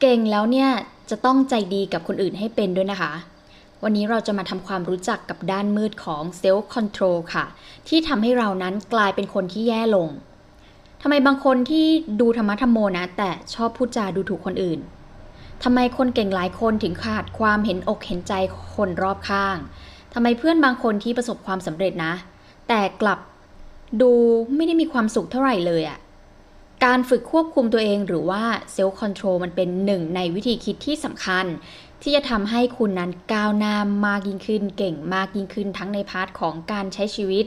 เก่งแล้วเนี่ยจะต้องใจดีกับคนอื่นให้เป็นด้วยนะคะ วันนี้เราจะมาทำความรู้จักกับด้านมืดของเซลล์คอนโทรลค่ะ ที่ทำให้เรานั้นกลายเป็นคนที่แย่ลงทำไมบางคนที่ดูธรรมะธรรมโมนะ แต่ชอบพูดจาดูถูกคนอื่นทำไมคนเก่งหลายคนถึงขาดความเห็นอกเห็นใจคนรอบข้างทำไมเพื่อนบางคนที่ประสบความสำเร็จนะ แต่กลับดูไม่ได้มีความสุขเท่าไหร่เลยอะ การฝึกควบคุมตัวเองหรือว่าเซลล์คอนโทรลมันเป็นหนึ่งในวิธีคิดที่สำคัญ ที่จะทำให้คุณนั้นก้าวหน้ามากยิ่งขึ้น เก่งมากยิ่งขึ้นทั้งในพาร์ทของการใช้ชีวิต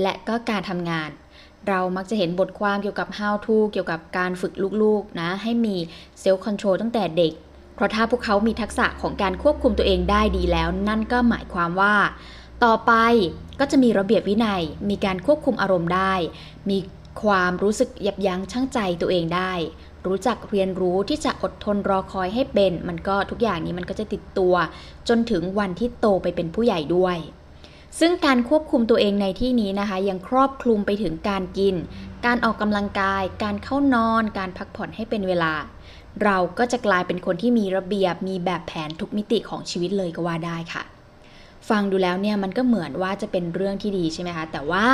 และก็การทำงาน เรามักจะเห็นบทความเกี่ยวกับ how to เกี่ยวกับการฝึกลูกๆนะให้มีเซลล์คอนโทรลตั้งแต่เด็ก เพราะถ้าพวกเขามีทักษะของการควบคุมตัวเองได้ดีแล้ว นั่นก็หมายความว่า ต่อไปก็จะมีระเบียบวินัย มีการควบคุมอารมณ์ได้ มี ความรู้สึกยับยั้งชั่งใจตัวเองได้ รู้จักเรียนรู้ที่จะอดทนรอคอยให้เป็น มันก็ทุกอย่างนี้มันก็จะติดตัว จนถึงวันที่โตไปเป็นผู้ใหญ่ด้วย ซึ่งการควบคุมตัวเองในที่นี้นะคะ ยังครอบคลุมไปถึงการกิน การออกกำลังกาย การเข้านอน การพักผ่อนให้เป็นเวลา เราก็จะกลายเป็นคนที่มีระเบียบมีแบบแผนทุกมิติของชีวิตเลยก็ว่าได้ค่ะ ฟังดูแล้วเนี่ยมันก็เหมือนว่าจะเป็นเรื่องที่ดีใช่ไหมคะแต่ว่า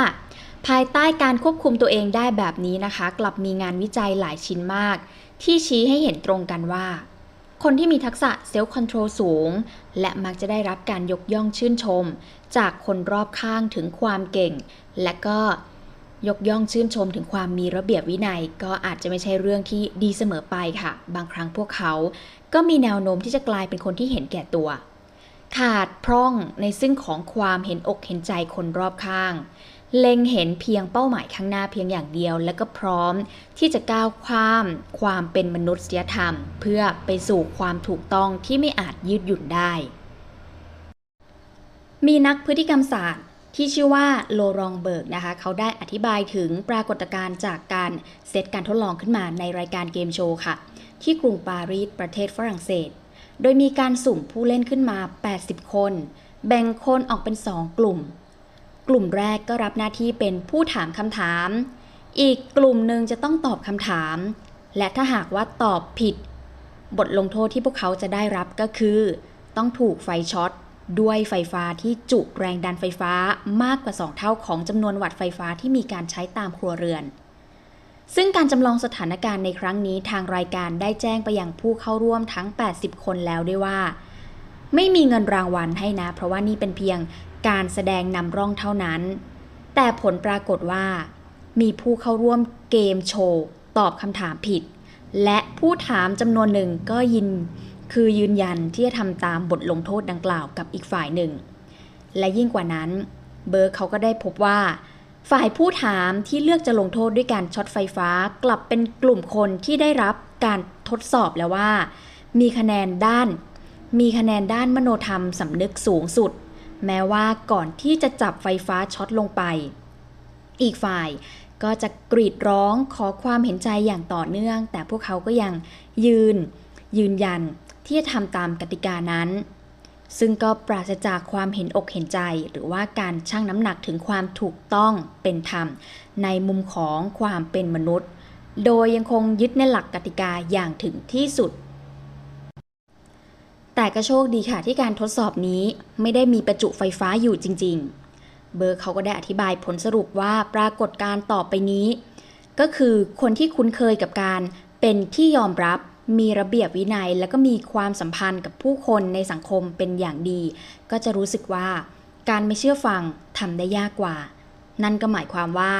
ภายใต้การควบคุมตัวเองได้แบบนี้นะคะ กลับมีงานวิจัยหลายชิ้นมาก ที่ชี้ให้เห็นตรงกันว่า คนที่มีทักษะเซลล์คอนโทรลสูง และมักจะได้รับการยกย่องชื่นชม จากคนรอบข้างถึงความเก่ง และก็ยกย่องชื่นชมถึงความมีระเบียบวินัย ก็อาจจะไม่ใช่เรื่องที่ดีเสมอไปค่ะ บางครั้งพวกเขา ก็มีแนวโน้มที่จะกลายเป็นคนที่เห็นแก่ตัว ขาดพร่องในซึ่งของความเห็นอกเห็นใจคนรอบข้าง เล็งเห็นเพียงเป้าหมายข้างหน้าเพียงอย่างเดียว และก็พร้อมที่จะก้าวข้าม ความเป็นมนุษยธรรม เพื่อไปสู่ความถูกต้องที่ไม่อาจยืดหยุ่นได้ มีนักพฤติกรรมศาสตร์ที่ชื่อว่าโลรองเบิร์กนะคะ เขาได้อธิบายถึงปรากฏการณ์จากการเซตการทดลองขึ้นมาในรายการเกมโชว์ค่ะ ที่กรุงปารีสประเทศฝรั่งเศส โดยมีการสุ่มผู้เล่นขึ้นมา 80 คน แบ่งคนออกเป็น 2 กลุ่ม กลุ่มแรกก็รับหน้าที่เป็นผู้ถามคำถาม อีกกลุ่มหนึ่งจะต้องตอบคำถาม และถ้าหากว่าตอบผิด บทลงโทษที่พวกเขาจะได้รับก็คือ ต้องถูกไฟช็อตด้วยไฟฟ้าที่จุแรงดันไฟฟ้ามากกว่า 2 เท่าของจำนวนวัตต์ไฟฟ้าที่มีการใช้ตามครัวเรือน ซึ่งการจำลองสถานการณ์ในครั้งนี้ทางรายการได้แจ้งไปยังผู้เข้าร่วมทั้ง 80 คนแล้วด้วยว่า ไม่มีเงินรางวัลให้นะ เพราะว่านี่เป็นเพียงการแสดงนำร่องเท่านั้น แต่ผลปรากฏว่า มีผู้เข้าร่วมเกมโชว์ตอบคำถามผิด และผู้ถามจำนวนหนึ่งก็ยิน คือยืนยันที่จะทำตามบทลงโทษดังกล่าวกับอีกฝ่ายหนึ่ง และยิ่งกว่านั้น เบิร์กเขาก็ได้พบว่า ฝ่ายผู้ถามที่เลือกจะลงโทษด้วยการช็อตไฟฟ้ากลับเป็นกลุ่มคนที่ได้รับการทดสอบแล้วว่า มีคะแนนด้าน มีคะแนนด้านมโนธรรมสำนึกสูงสุด แม้ว่าก่อนที่จะจับไฟฟ้าช็อตลงไป อีกฝ่ายก็จะกรีดร้องขอความเห็นใจอย่างต่อเนื่อง แต่พวกเขาก็ยังยืน ยืนยันที่จะทำตามกติกานั้น ซึ่งก็ปราศจากความเห็นอกเห็นใจ หรือว่าการชั่งน้ำหนักถึงความถูกต้องเป็นธรรม ในมุมของความเป็นมนุษย์ โดยยังคงยึดในหลักกติกาอย่างถึงที่สุด แต่ก็โชคดีค่ะที่การทดสอบนี้ไม่ได้มีประจุไฟฟ้าอยู่จริง ๆ เบอร์เขาก็ได้อธิบายผลสรุปว่าปรากฏการต่อไปนี้ ก็คือคนที่คุ้นเคยกับการเป็นที่ยอมรับ มีระเบียบวินัย และก็มีความสัมพันธ์กับผู้คนในสังคมเป็นอย่างดี ก็จะรู้สึกว่า การไม่เชื่อฟังทำได้ยากกว่า นั่นก็หมายความว่า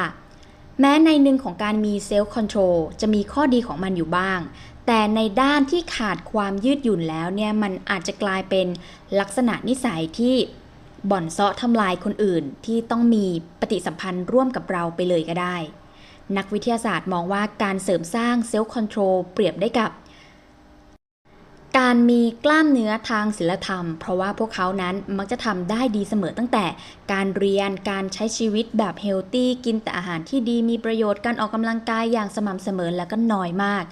แม้ในหนึ่งของการมีเซลล์คอนโทรลจะมีข้อดีของมันอยู่บ้าง แต่ในด้านที่ขาดความยืดหยุ่นแล้วเนี่ยมันอาจจะกลายเป็นลักษณะนิสัยที่บ่อนเซาะทำลายคนอื่นที่ต้องมีปฏิสัมพันธ์ร่วมกับเราไปเลยก็ได้ นักวิทยาศาสตร์มองว่าการเสริมสร้างเซลล์คอนโทรลเปรียบได้กับ การมีกล้ามเนื้อทางศิลธรรม เพราะว่าพวกเขานั้นมักจะทำได้ดีเสมอตั้งแต่ การเรียนการใช้ชีวิตแบบเฮลตี้กินแต่อาหารที่ดีมีประโยชน์การออกกำลังกายอย่างสม่ำเสมอและก็น้อยมาก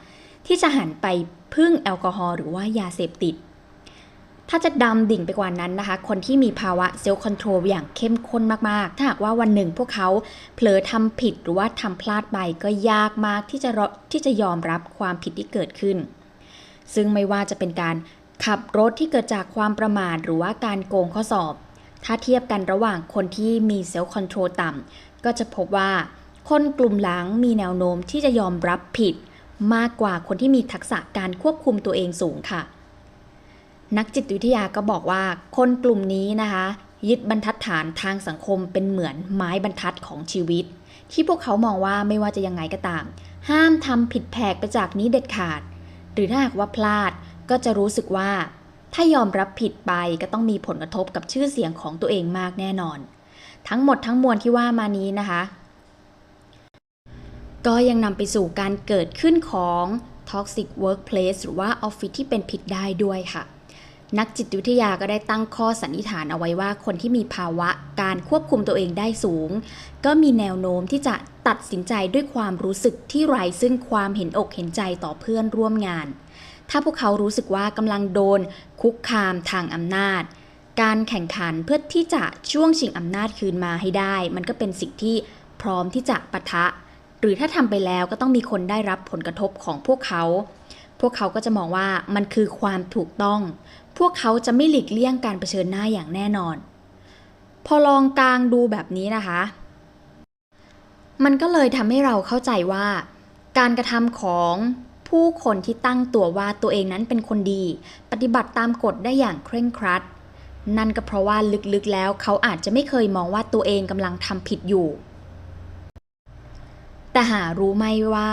ที่จะหันไปพึ่งแอลกอฮอล์หรือว่ายาเสพติด ถ้าจะดำดิ่งไปกว่านั้นนะคะ คนที่มีภาวะเซลล์คอนโทรลอย่างเข้มข้นมากๆ ถ้าหากว่าวันหนึ่งพวกเขาเผลอทำผิดหรือว่าทำพลาดไปก็ยากมากที่จะรที่จะยอมรับความผิดที่เกิดขึ้น ซึ่งไม่ว่าจะเป็นการขับรถที่เกิดจากความประมาทหรือว่าการโกงข้อสอบ ถ้าเทียบกันระหว่างคนที่มีเซลล์คอนโทรลต่ำก็จะพบว่า คนกลุ่มหลังมีแนวโน้มที่จะยอมรับผิด มากกว่าคนที่มีทักษะการควบคุมตัวเองสูงค่ะ นักจิตวิทยาก็บอกว่า คนกลุ่มนี้นะคะ ยึดบรรทัดฐานทางสังคมเป็นเหมือนไม้บรรทัดของชีวิต ที่พวกเขามองว่าไม่ว่าจะยังไงก็ตาม ห้ามทำผิดแผกไปจากนี้เด็ดขาด หรือถ้าหากว่าพลาดก็จะรู้สึกว่า ถ้ายอมรับผิดไปก็ต้องมีผลกระทบกับชื่อเสียงของตัวเองมากแน่นอน ทั้งหมดทั้งมวลที่ว่ามานี้นะคะ ก็ยังนำไปสู่การเกิดขึ้นของ toxic workplace หรือว่าออฟฟิศที่เป็นผิดได้ด้วยค่ะ นักจิตวิทยาก็ได้ตั้งข้อสันนิษฐานเอาไว้ว่า คนที่มีภาวะการควบคุมตัวเองได้สูง ก็มีแนวโน้มที่จะตัดสินใจด้วยความรู้สึกที่ไร้ซึ่งความเห็นอกเห็นใจต่อเพื่อนร่วมงาน ถ้าพวกเขารู้สึกว่ากำลังโดน คุกคามทางอำนาจ การแข่งขันเพื่อที่จะช่วงชิงอำนาจคืนมาให้ได้ มันก็เป็นสิ่งที่พร้อมที่จะปะทะ หรือถ้าทำไปแล้วก็ต้องมีคนได้รับผลกระทบของพวกเขา พวกเขาก็จะมองว่ามันคือความถูกต้อง พวกเขาจะไม่หลีกเลี่ยงการเผชิญหน้าอย่างแน่นอน พอลองกลางดูแบบนี้นะคะ มันก็เลยทำให้เราเข้าใจว่า การกระทำของผู้คนที่ตั้งตัวว่าตัวเองนั้นเป็นคนดี ปฏิบัติตามกฎได้อย่างเคร่งครัด นั่นก็เพราะว่าลึกๆแล้วเขาอาจจะไม่เคยมองว่าตัวเองกำลังทำผิดอยู่ แต่หารู้ไหมว่า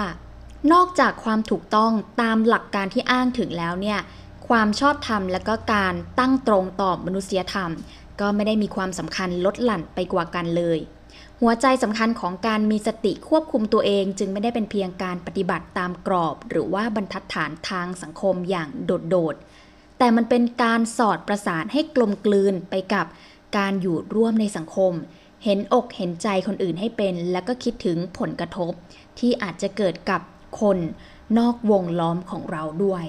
นอกจากความถูกต้องตามหลักการที่อ้างถึงแล้วเนี่ย ความชอบธรรม และก็การตั้งตรงต่อมนุษยธรรม ก็ไม่ได้มีความสำคัญลดหลั่นไปกว่ากันเลย หัวใจสำคัญของการมีสติควบคุมตัวเอง จึงไม่ได้เป็นเพียงการปฏิบัติตามกรอบ หรือว่าบรรทัดฐานทางสังคมอย่างโดดๆแต่มันเป็นการสอดประสานให้กลมกลืนไปกับการอยู่ร่วมในสังคม เห็นอกเห็นใจคนอื่นให้เป็น แล้วก็คิดถึงผลกระทบ ที่อาจจะเกิดกับคนนอกวงล้อมของเราด้วย